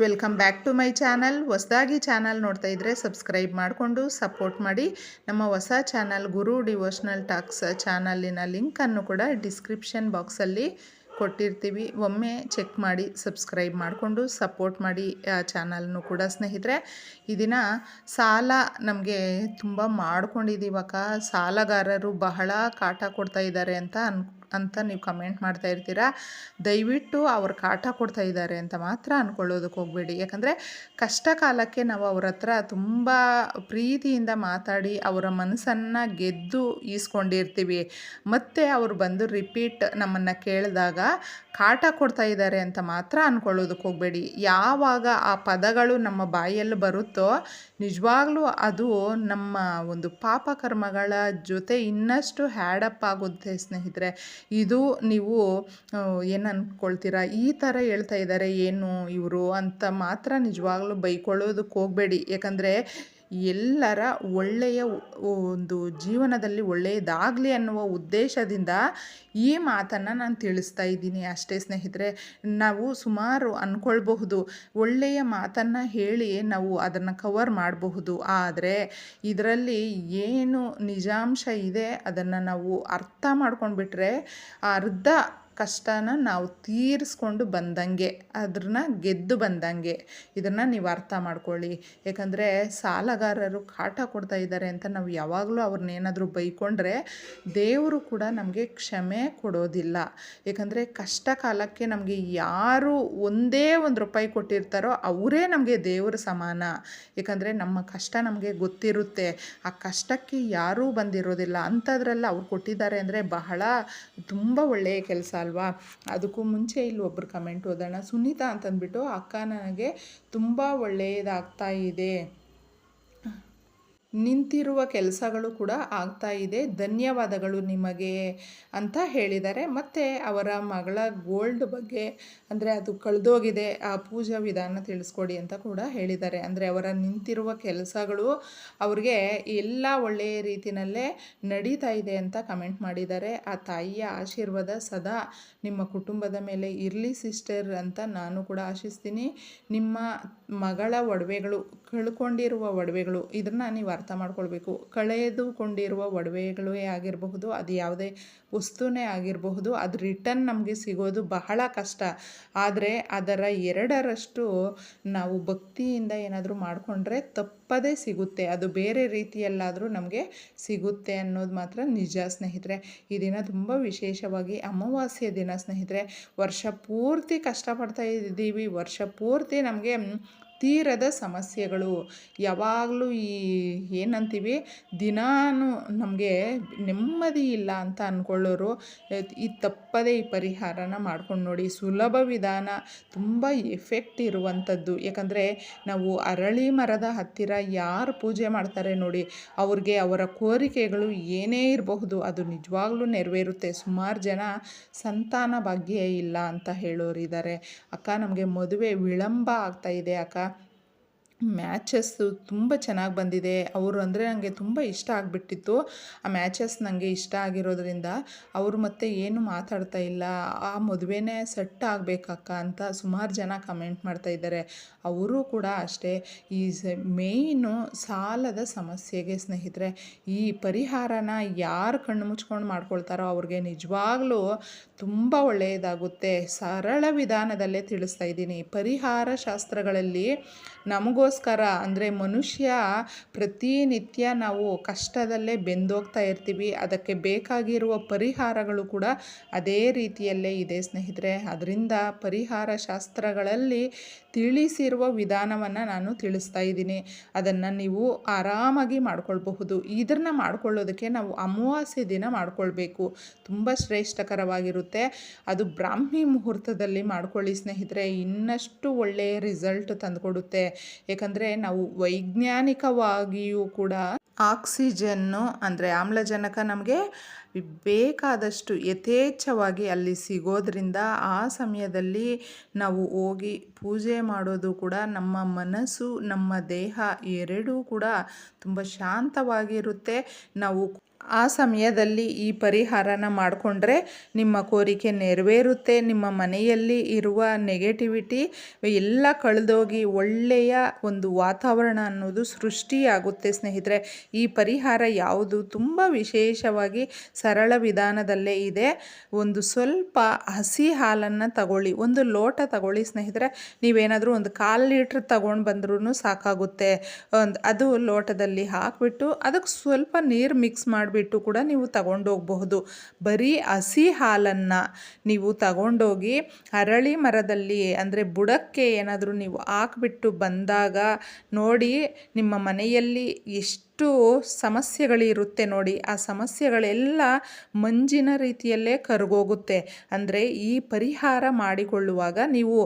Welcome back to my channel. ಹೊಸದಾಗಿ channel ನೋಡ್ತಾ ಇದ್ದರೆ ಸಬ್ಸ್ಕ್ರೈಬ್ ಮಾಡಿಕೊಂಡು ಸಪೋರ್ಟ್ ಮಾಡಿ. ನಮ್ಮ ಹೊಸ ಚಾನಲ್ ಗುರು ಡಿವೋಷ್ನಲ್ ಟಾಕ್ಸ್ ಚಾನಲಿನ ಲಿಂಕನ್ನು ಕೂಡ ಡಿಸ್ಕ್ರಿಪ್ಷನ್ ಬಾಕ್ಸಲ್ಲಿ ಕೊಟ್ಟಿರ್ತೀವಿ. ಒಮ್ಮೆ ಚೆಕ್ ಮಾಡಿ ಸಬ್ಸ್ಕ್ರೈಬ್ ಮಾಡಿಕೊಂಡು ಸಪೋರ್ಟ್ ಮಾಡಿ ಆ ಚಾನಲ್ನು ಕೂಡ ಸ್ನೇಹಿತರೆ. ಇದನ್ನು ದಿನ ಸಾಲ ನಮಗೆ ತುಂಬ ಮಾಡ್ಕೊಂಡಿದ್ದೀವಕ್ಕ. ಸಾಲಗಾರರು ಬಹಳ ಕಾಟ ಕೊಡ್ತಾ ಇದ್ದಾರೆ ಅಂತ ಅನ್ ಅಂತ ನೀವು ಕಮೆಂಟ್ ಮಾಡ್ತಾ ಇರ್ತೀರಾ? ದಯವಿಟ್ಟು ಅವ್ರು ಕಾಟ ಕೊಡ್ತಾ ಇದ್ದಾರೆ ಅಂತ ಮಾತ್ರ ಅಂದ್ಕೊಳ್ಳೋದಕ್ಕೆ ಹೋಗಬೇಡಿ. ಯಾಕಂದರೆ ಕಷ್ಟ ಕಾಲಕ್ಕೆ ನಾವು ಅವ್ರ ಹತ್ರ ತುಂಬ ಪ್ರೀತಿಯಿಂದ ಮಾತಾಡಿ ಅವರ ಮನಸ್ಸನ್ನು ಗೆದ್ದು ಈಸ್ಕೊಂಡಿರ್ತೀವಿ. ಮತ್ತು ಅವರು ಬಂದು ರಿಪೀಟ್ ನಮ್ಮನ್ನು ಕೇಳಿದಾಗ ಕಾಟ ಕೊಡ್ತಾ ಇದ್ದಾರೆ ಅಂತ ಮಾತ್ರ ಅಂದ್ಕೊಳ್ಳೋದಕ್ಕೆ ಹೋಗಬೇಡಿ. ಯಾವಾಗ ಆ ಪದಗಳು ನಮ್ಮ ಬಾಯಲ್ಲಿ ಬರುತ್ತೋ ನಿಜವಾಗ್ಲೂ ಅದು ನಮ್ಮ ಒಂದು ಪಾಪಕರ್ಮಗಳ ಜೊತೆ ಇನ್ನಷ್ಟು ಹ್ಯಾಡಪ್ ಆಗುತ್ತೆ ಸ್ನೇಹಿತರೆ. ಇದು ನೀವು ಏನು ಅಂದ್ಕೊಳ್ತೀರಾ ಈ ಥರ ಹೇಳ್ತಾ ಇದ್ದಾರೆ ಏನು ಇವರು ಅಂತ ಮಾತ್ರ ನಿಜವಾಗ್ಲೂ ಬೈಕೊಳ್ಳೋದಕ್ಕೆ ಹೋಗಬೇಡಿ. ಯಾಕಂದರೆ ಎಲ್ಲರ ಒಳ್ಳೆಯ ಒಂದು ಜೀವನದಲ್ಲಿ ಒಳ್ಳೆಯದಾಗಲಿ ಅನ್ನುವ ಉದ್ದೇಶದಿಂದ ಈ ಮಾತನ್ನು ನಾನು ತಿಳಿಸ್ತಾ ಇದ್ದೀನಿ. ಅಷ್ಟೇ ಸ್ನೇಹಿತರೆ, ನಾವು ಸುಮಾರು ಅಂದ್ಕೊಳ್ಬಹುದು ಒಳ್ಳೆಯ ಮಾತನ್ನು ಹೇಳಿ ನಾವು ಅದನ್ನು ಕವರ್ ಮಾಡಬಹುದು. ಆದರೆ ಇದರಲ್ಲಿ ಏನು ನಿಜಾಂಶ ಇದೆ ಅದನ್ನು ನಾವು ಅರ್ಥ ಮಾಡ್ಕೊಂಡ್ಬಿಟ್ರೆ ಅರ್ಧ ಕಷ್ಟನ ನಾವು ತೀರಿಸ್ಕೊಂಡು ಬಂದಂಗೆ ಅದನ್ನ ಗೆದ್ದು ಬಂದಂಗೆ, ಇದನ್ನು ನೀವು ಅರ್ಥ ಮಾಡ್ಕೊಳ್ಳಿ. ಯಾಕಂದರೆ ಸಾಲಗಾರರು ಕಾಟ ಕೊಡ್ತಾ ಇದ್ದಾರೆ ಅಂತ ನಾವು ಯಾವಾಗಲೂ ಅವ್ರನ್ನೇನಾದರೂ ಬೈಕೊಂಡ್ರೆ ದೇವರು ಕೂಡ ನಮಗೆ ಕ್ಷಮೆ ಕೊಡೋದಿಲ್ಲ. ಯಾಕಂದರೆ ಕಷ್ಟ ಕಾಲಕ್ಕೆ ನಮಗೆ ಯಾರು ಒಂದೇ ಒಂದು ರೂಪಾಯಿ ಕೊಟ್ಟಿರ್ತಾರೋ ಅವರೇ ನಮಗೆ ದೇವರ ಸಮಾನ. ಯಾಕಂದರೆ ನಮ್ಮ ಕಷ್ಟ ನಮಗೆ ಗೊತ್ತಿರುತ್ತೆ. ಆ ಕಷ್ಟಕ್ಕೆ ಯಾರೂ ಬಂದಿರೋದಿಲ್ಲ. ಅಂಥದ್ರಲ್ಲಿ ಅವ್ರು ಕೊಟ್ಟಿದ್ದಾರೆ ಅಂದರೆ ಬಹಳ ತುಂಬ ಒಳ್ಳೆಯ ಕೆಲಸ. ಅಲ್ವಾ ಅದಕ್ಕೂ ಮುಂಚೆ ಇಲ್ಲಿ ಒಬ್ಬರು ಕಮೆಂಟ್ ಓದೋಣ ಸುನೀತಾ ಅಂತಂದ್ಬಿಟ್ಟು ಅಕ್ಕ ನನಗೆ ತುಂಬ ಒಳ್ಳೆಯದಾಗ್ತಾ ಇದೆ. ನಿಂತಿರುವ ಕೆಲಸಗಳು ಕೂಡ ಆಗ್ತಾ ಇದೆ. ಧನ್ಯವಾದಗಳು ನಿಮಗೆ ಅಂತ ಹೇಳಿದ್ದಾರೆ. ಮತ್ತು ಅವರ ಮಗಳ ಗೋಲ್ಡ್ ಬಗ್ಗೆ, ಅಂದರೆ ಅದು ಕಳೆದೋಗಿದೆ, ಆ ಪೂಜಾ ವಿಧಾನ ತಿಳಿಸ್ಕೊಡಿ ಅಂತ ಕೂಡ ಹೇಳಿದ್ದಾರೆ. ಅಂದರೆ ಅವರ ನಿಂತಿರುವ ಕೆಲಸಗಳು ಅವ್ರಿಗೆ ಎಲ್ಲ ಒಳ್ಳೆಯ ರೀತಿಯಲ್ಲೇ ನಡೀತಾ ಇದೆ ಅಂತ ಕಮೆಂಟ್ ಮಾಡಿದ್ದಾರೆ. ಆ ತಾಯಿಯ ಆಶೀರ್ವಾದ ಸದಾ ನಿಮ್ಮ ಕುಟುಂಬದ ಮೇಲೆ ಇರಲಿ ಸಿಸ್ಟರ್ ಅಂತ ನಾನು ಕೂಡ ಆಶಿಸ್ತೀನಿ. ನಿಮ್ಮ ಮಗಳ ಒಡವೆಗಳು, ಕಳ್ಕೊಂಡಿರುವ ಒಡವೆಗಳು, ಇದನ್ನು ನೀವು ಅರ್ಥ ಮಾಡ್ಕೊಳ್ಬೇಕು ಕಳೆದುಕೊಂಡಿರುವ ಒಡವೆಗಳೇ ಆಗಿರಬಹುದು, ಅದು ಯಾವುದೇ ವಸ್ತುನೇ ಆಗಿರಬಹುದು, ಅದು ರಿಟರ್ನ್ ನಮಗೆ ಸಿಗೋದು ಬಹಳ ಕಷ್ಟ. ಆದರೆ ಅದರ ಎರಡರಷ್ಟು ನಾವು ಭಕ್ತಿಯಿಂದ ಏನಾದರೂ ಮಾಡಿಕೊಂಡ್ರೆ ತಪ್ಪದೇ ಸಿಗುತ್ತೆ. ಅದು ಬೇರೆ ರೀತಿಯಲ್ಲಾದರೂ ನಮಗೆ ಸಿಗುತ್ತೆ ಅನ್ನೋದು ಮಾತ್ರ ನಿಜ ಸ್ನೇಹಿತರೆ. ಈ ದಿನ ತುಂಬ ವಿಶೇಷವಾಗಿ ಅಮಾವಾಸ್ಯೆ ದಿನ ಸ್ನೇಹಿತರೆ. ವರ್ಷ ಪೂರ್ತಿ ಕಷ್ಟಪಡ್ತಾ ಇದ್ದೀವಿ. ವರ್ಷ ಪೂರ್ತಿ ನಮಗೆ ತೀರದ ಸಮಸ್ಯೆಗಳು. ಯಾವಾಗಲೂ ಈ ಏನಂತೀವಿ, ದಿನಾನು ನಮಗೆ ನೆಮ್ಮದಿ ಇಲ್ಲ ಅಂತ ಅಂದ್ಕೊಳ್ಳೋರು ಈ ತಪ್ಪದೇ ಈ ಪರಿಹಾರನ ಮಾಡ್ಕೊಂಡು ನೋಡಿ. ಸುಲಭ ವಿಧಾನ, ತುಂಬ ಎಫೆಕ್ಟ್ ಇರುವಂಥದ್ದು. ಯಾಕಂದರೆ ನಾವು ಅರಳಿ ಮರದ ಹತ್ತಿರ ಯಾರು ಪೂಜೆ ಮಾಡ್ತಾರೆ ನೋಡಿ, ಅವ್ರಿಗೆ ಅವರ ಕೋರಿಕೆಗಳು ಏನೇ ಇರಬಹುದು ಅದು ನಿಜವಾಗ್ಲೂ ನೆರವೇರುತ್ತೆ. ಸುಮಾರು ಜನ ಸಂತಾನ ಭಾಗ್ಯ ಇಲ್ಲ ಅಂತ ಹೇಳೋರಿದ್ದಾರೆ ಅಕ್ಕ, ನಮಗೆ ಮದುವೆ ವಿಳಂಬ ಆಗ್ತಾ ಇದೆ ಅಕ್ಕ. ಮ್ಯಾಚಸ್ಸು ತುಂಬ ಚೆನ್ನಾಗಿ ಬಂದಿದೆ. ಅವರು ಅಂದರೆ ನನಗೆ ತುಂಬ ಇಷ್ಟ ಆಗಿಬಿಟ್ಟಿತ್ತು. ಆ ಮ್ಯಾಚಸ್ ನನಗೆ ಇಷ್ಟ ಆಗಿರೋದ್ರಿಂದ ಅವರು ಮತ್ತೆ ಏನು ಮಾತಾಡ್ತಾ ಇಲ್ಲ. ಆ ಮದುವೆನೇ ಸೆಟ್ ಆಗಬೇಕಕ್ಕ ಅಂತ ಸುಮಾರು ಜನ ಕಮೆಂಟ್ ಮಾಡ್ತಾ ಇದ್ದಾರೆ. ಅವರು ಕೂಡ ಅಷ್ಟೇ. ಈ ಮೇಯ್ನು ಸಾಲದ ಸಮಸ್ಯೆಗೆ ಸ್ನೇಹಿತರೆ, ಈ ಪರಿಹಾರನ ಯಾರು ಕಣ್ಣು ಮುಚ್ಕೊಂಡು ಮಾಡ್ಕೊಳ್ತಾರೋ ಅವ್ರಿಗೆ ನಿಜವಾಗ್ಲೂ ತುಂಬ ಒಳ್ಳೆಯದಾಗುತ್ತೆ. ಸರಳ ವಿಧಾನದಲ್ಲೇ ತಿಳಿಸ್ತಾ ಇದ್ದೀನಿ. ಪರಿಹಾರ ಶಾಸ್ತ್ರಗಳಲ್ಲಿ ನಮಗೋಸ್ಕರ ಅಂದರೆ ಮನುಷ್ಯ ಪ್ರತಿನಿತ್ಯ ನಾವು ಕಷ್ಟದಲ್ಲೇ ಬೆಂದೋಗ್ತಾ ಇರ್ತೀವಿ. ಅದಕ್ಕೆ ಬೇಕಾಗಿರುವ ಪರಿಹಾರಗಳು ಕೂಡ ಅದೇ ರೀತಿಯಲ್ಲೇ ಇದೆ ಸ್ನೇಹಿತರೆ. ಅದರಿಂದ ಪರಿಹಾರ ಶಾಸ್ತ್ರಗಳಲ್ಲಿ ತಿಳಿಸಿರುವ ವಿಧಾನವನ್ನು ನಾನು ತಿಳಿಸ್ತಾ ಇದ್ದೀನಿ. ಅದನ್ನು ನೀವು ಆರಾಮಾಗಿ ಮಾಡ್ಕೊಳ್ಬಹುದು. ಇದನ್ನ ಮಾಡ್ಕೊಳ್ಳೋದಕ್ಕೆ ನಾವು ಅಮಾವಾಸ್ಯೆ ದಿನ ಮಾಡ್ಕೊಳ್ಬೇಕು. ತುಂಬ ಶ್ರೇಷ್ಠಕರವಾಗಿರುತ್ತೆ. ಅದು ಬ್ರಾಹ್ಮಿ ಮುಹೂರ್ತದಲ್ಲಿ ಮಾಡ್ಕೊಳ್ಳಿ ಸ್ನೇಹಿತರೆ. ಇನ್ನಷ್ಟು ಒಳ್ಳೆಯ ರಿಸಲ್ಟ್ ತಂದುಕೊಡುತ್ತೆ. ಯಾಕಂದರೆ ನಾವು ವೈಜ್ಞಾನಿಕವಾಗಿಯೂ ಕೂಡ ಆಕ್ಸಿಜನ್ನು ಅಂದರೆ ಆಮ್ಲಜನಕ ನಮಗೆ ಬೇಕಾದಷ್ಟು ಯಥೇಚ್ಛವಾಗಿ ಅಲ್ಲಿ ಸಿಗೋದ್ರಿಂದ ಆ ಸಮಯದಲ್ಲಿ ನಾವು ಹೋಗಿ ಪೂಜೆ ಮಾಡೋದು ಕೂಡ ನಮ್ಮ ಮನಸ್ಸು, ನಮ್ಮ ದೇಹ ಎರಡೂ ಕೂಡ ತುಂಬ ಶಾಂತವಾಗಿರುತ್ತೆ. ನಾವು ಆ ಸಮಯದಲ್ಲಿ ಈ ಪರಿಹಾರನ ಮಾಡಿಕೊಂಡ್ರೆ ನಿಮ್ಮ ಕೋರಿಕೆ ನೆರವೇರುತ್ತೆ. ನಿಮ್ಮ ಮನೆಯಲ್ಲಿ ಇರುವ ನೆಗೆಟಿವಿಟಿ ಎಲ್ಲ ಕಳೆದೋಗಿ ಒಳ್ಳೆಯ ಒಂದು ವಾತಾವರಣ ಅನ್ನೋದು ಸೃಷ್ಟಿಯಾಗುತ್ತೆ ಸ್ನೇಹಿತರೆ. ಈ ಪರಿಹಾರ ಯಾವುದು? ತುಂಬ ವಿಶೇಷವಾಗಿ ಸರಳ ವಿಧಾನದಲ್ಲೇ ಇದೆ. ಒಂದು ಸ್ವಲ್ಪ ಹಸಿ ಹಾಲನ್ನು ತಗೊಳ್ಳಿ, ಒಂದು ಲೋಟ ತಗೊಳ್ಳಿ ಸ್ನೇಹಿತರೆ. ನೀವೇನಾದರೂ ಒಂದು ಕಾಲು ಲೀಟ್ರ್ ತಗೊಂಡು ಬಂದ್ರೂ ಸಾಕಾಗುತ್ತೆ. ಅದು ಲೋಟದಲ್ಲಿ ಹಾಕಿಬಿಟ್ಟು ಅದಕ್ಕೆ ಸ್ವಲ್ಪ ನೀರು ಮಿಕ್ಸ್ ಮಾಡಿಬಿಟ್ಟು ಕೂಡ ನೀವು ತಗೊಂಡೋಗಬಹುದು. ಬರೀ ಹಸಿ ಹಾಲನ್ನು ನೀವು ತಗೊಂಡೋಗಿ ಅರಳಿ ಮರದಲ್ಲಿ, ಅಂದರೆ ಬುಡಕ್ಕೆ ಏನಾದರೂ ನೀವು ಹಾಕ್ಬಿಟ್ಟು ಬಂದಾಗ ನೋಡಿ ನಿಮ್ಮ ಮನೆಯಲ್ಲಿ ಎಷ್ಟು ಸಮಸ್ಯೆಗಳಿರುತ್ತೆ ನೋಡಿ. ಆ ಸಮಸ್ಯೆಗಳೆಲ್ಲ ಮಂಜಿನ ರೀತಿಯಲ್ಲೇ ಕರಗೋಗುತ್ತೆ. ಅಂದರೆ ಈ ಪರಿಹಾರ ಮಾಡಿಕೊಳ್ಳುವಾಗ ನೀವು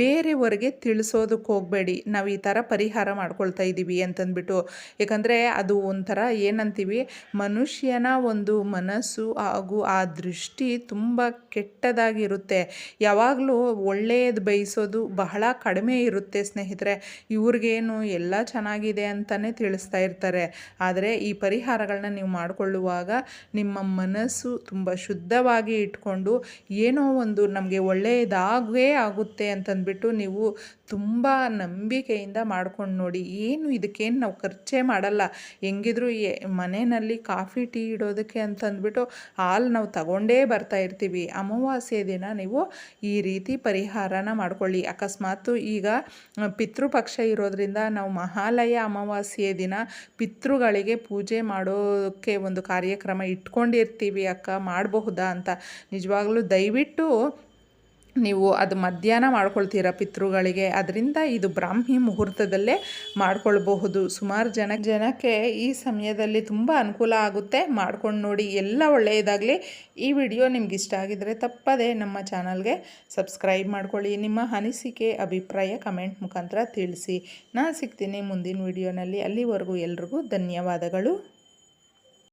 ಬೇರೆಯವರಿಗೆ ತಿಳಿಸೋದಕ್ಕೆ ಹೋಗಬೇಡಿ. ನಾವು ಈ ಥರ ಪರಿಹಾರ ಮಾಡ್ಕೊಳ್ತಾ ಇದ್ದೀವಿ ಅಂತಂದ್ಬಿಟ್ಟು. ಯಾಕಂದರೆ ಅದು ಒಂಥರ ಏನಂತೀವಿ? ಮನುಷ್ಯನ ಒಂದು ಮನಸ್ಸು ಹಾಗೂ ಆ ದೃಷ್ಟಿ ತುಂಬ ಕೆಟ್ಟದಾಗಿರುತ್ತೆ. ಯಾವಾಗಲೂ ಒಳ್ಳೆಯದು ಬಯಸೋದು ಬಹಳ ಕಡಿಮೆ ಇರುತ್ತೆ ಸ್ನೇಹಿತರೆ. ಇವ್ರಿಗೇನು ಎಲ್ಲ ಚೆನ್ನಾಗಿದೆ ಅಂತಲೇ ತಿಳಿಸ್ತಾ ಇರ್ತಾರೆ. ಆದರೆ ಈ ಪರಿಹಾರಗಳನ್ನ ನೀವು ಮಾಡಿಕೊಳ್ಳುವಾಗ ನಿಮ್ಮ ಮನಸ್ಸು ತುಂಬ ಶುದ್ಧವಾಗಿ ಇಟ್ಕೊಂಡು ಏನೋ ಒಂದು ನಮಗೆ ಒಳ್ಳೆಯದಾಗೇ ಆಗುತ್ತೆ ಅಂತಂದ್ಬಿಟ್ಟು ನೀವು ತುಂಬ ನಂಬಿಕೆಯಿಂದ ಮಾಡ್ಕೊಂಡು ನೋಡಿ. ಏನು ಇದಕ್ಕೇನು ನಾವು ಖರ್ಚೇ ಮಾಡಲ್ಲ. ಹೆಂಗಿದ್ರು ಮನೆಯಲ್ಲಿ ಕಾಫಿ, ಟೀ ಇಡೋದಕ್ಕೆ ಅಂತಂದ್ಬಿಟ್ಟು ಹಾಲು ನಾವು ತಗೊಂಡೇ ಬರ್ತಾ ಇರ್ತೀವಿ. ಅಮಾವಾಸ್ಯೆ ದಿನ ನೀವು ಈ ರೀತಿ ಪರಿಹಾರನ ಮಾಡ್ಕೊಳ್ಳಿ. ಅಕಸ್ಮಾತ್ ಈಗ ಪಿತೃಪಕ್ಷ ಇರೋದ್ರಿಂದ ನಾವು ಮಹಾಲಯ ಅಮಾವಾಸ್ಯೆ ದಿನ ಪಿತೃಗಳಿಗೆ ಪೂಜೆ ಮಾಡೋಕ್ಕೆ ಒಂದು ಕಾರ್ಯಕ್ರಮ ಇಟ್ಕೊಂಡಿರ್ತೀವಿ ಅಕ್ಕ ಮಾಡಬಹುದಾ ಅಂತ. ನಿಜವಾಗ್ಲೂ ದಯವಿಟ್ಟು ನೀವು ಅದು ಮಧ್ಯಾಹ್ನ ಮಾಡ್ಕೊಳ್ತೀರಾ ಪಿತೃಗಳಿಗೆ. ಅದರಿಂದ ಇದು ಬ್ರಾಹ್ಮಿ ಮುಹೂರ್ತದಲ್ಲೇ ಮಾಡ್ಕೊಳ್ಬಹುದು. ಸುಮಾರು ಜನ, ಜನಕ್ಕೆ ಈ ಸಮಯದಲ್ಲಿ ತುಂಬ ಅನುಕೂಲ ಆಗುತ್ತೆ. ಮಾಡ್ಕೊಂಡು ನೋಡಿ, ಎಲ್ಲ ಒಳ್ಳೆಯದಾಗಲಿ. ಈ ವಿಡಿಯೋ ನಿಮ್ಗೆ ಇಷ್ಟ ಆಗಿದರೆ ತಪ್ಪದೇ ನಮ್ಮ ಚಾನಲ್ಗೆ ಸಬ್ಸ್ಕ್ರೈಬ್ ಮಾಡ್ಕೊಳ್ಳಿ. ನಿಮ್ಮ ಅನಿಸಿಕೆ, ಅಭಿಪ್ರಾಯ ಕಮೆಂಟ್ ಮುಖಾಂತರ ತಿಳಿಸಿ. ನಾನು ಸಿಗ್ತೀನಿ ಮುಂದಿನ ವಿಡಿಯೋನಲ್ಲಿ. ಅಲ್ಲಿವರೆಗೂ ಎಲ್ರಿಗೂ ಧನ್ಯವಾದಗಳು.